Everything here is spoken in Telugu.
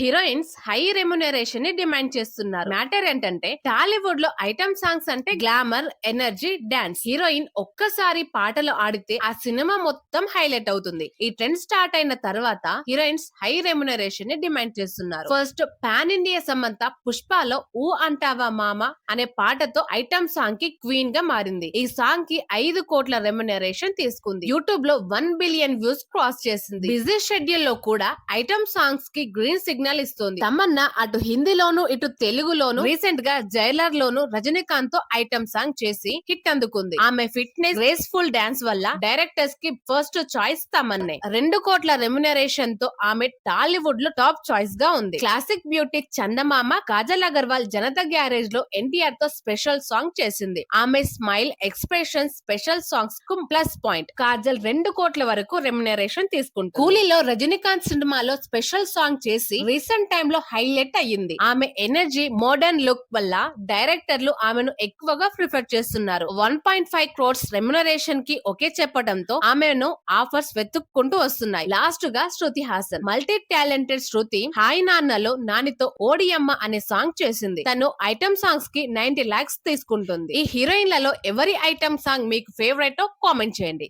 హీరోయిన్స్ హై రెమ్యునరేషన్ని డిమాండ్ చేస్తున్నారు. మ్యాటర్ ఏంటంటే టాలీవుడ్లో ఐటమ్ సాంగ్స్ అంటే గ్లామర్ ఎనర్జీ డాన్స్. హీరోయిన్ ఒక్కసారి పాటలు ఆడితే ఆ సినిమా మొత్తం హైలైట్ అవుతుంది. ఈ ట్రెండ్ స్టార్ట్ అయిన తర్వాత హీరోయిన్స్ హై రెమ్యునరేషన్ని డిమాండ్ చేస్తున్నారు. ఫస్ట్ పాన్ ఇండియా సమంత పుష్పలో ఊ అంటావా మామ అనే పాటతో ఐటమ్ సాంగ్కి క్వీన్గా మారింది. ఈ సాంగ్కి ఐదు కోట్ల రెమ్యునరేషన్ తీసుకుంది. యూట్యూబ్లో వన్ బిలియన్ వ్యూస్ క్రాస్ చేసింది. బిజీ షెడ్యూల్లో కూడా ఐటమ్ సాంగ్స్కి గ్రీన్ సిగ్నల్ ఇస్తుంది. తమన్నా అటు హిందీలోను ఇటు తెలుగులోను రీసెంట్గా జైలర్ లోను రజనీకాంత్తో ఐటమ్ సాంగ్ చేసి హిట్ అందుకుంది. ఆమె ఫిట్నెస్ గ్రేస్ఫుల్ డాన్స్ వల్ల డైరెక్టర్స్కి ఫస్ట్ చాయిస్ తమన్నే. రెండు కోట్ల రెమ్యునరేషన్తో ఆమె టాలీవుడ్లో టాప్ చాయిస్గా ఉంది. క్లాసిక్ బ్యూటీ చందమామ కాజల్ అగర్వాల్ జనతా గ్యారేజ్లో ఎన్టీఆర్తో స్పెషల్ సాంగ్ చేసింది. ఆమె స్మైల్ ఎక్స్ప్రెషన్ స్పెషల్ సాంగ్స్కు ప్లస్ పాయింట్. కాజల్ రెండు కోట్ల వరకు రెమ్యునరేషన్ తీసుకుంటుంది. కూలీలో రజనీకాంత్ సినిమాలో స్పెషల్ సాంగ్ చేసి రీసెంట్ టైమ్లో హైలైట్ అయ్యింది. ఆమె ఎనర్జీ మోడర్న్ లుక్ వల్ల డైరెక్టర్లు ఆమెను ఎక్కువగా ప్రిఫర్ చేస్తున్నారు. వన్ పాయింట్ ఫైవ్ క్రోర్స్ రెమ్యునరేషన్కి ఒకే చెప్పడంతో ఆమెను ఆఫర్స్ వెతుక్కుంటూ వస్తున్నాయి. లాస్ట్గా Shruti Haasan. Multi talented Shruti hi నాన్నలో నానితో ఓడియమ్మ అనే సాంగ్ చేసింది. తను ఐటమ్ సాంగ్స్కి నైన్టీ లాక్స్ తీసుకుంటుంది. ఈ హీరోయిన్లలో ఎవరి ఐటమ్ సాంగ్ మీకు ఫేవరెట్ కామెంట్ చేయండి.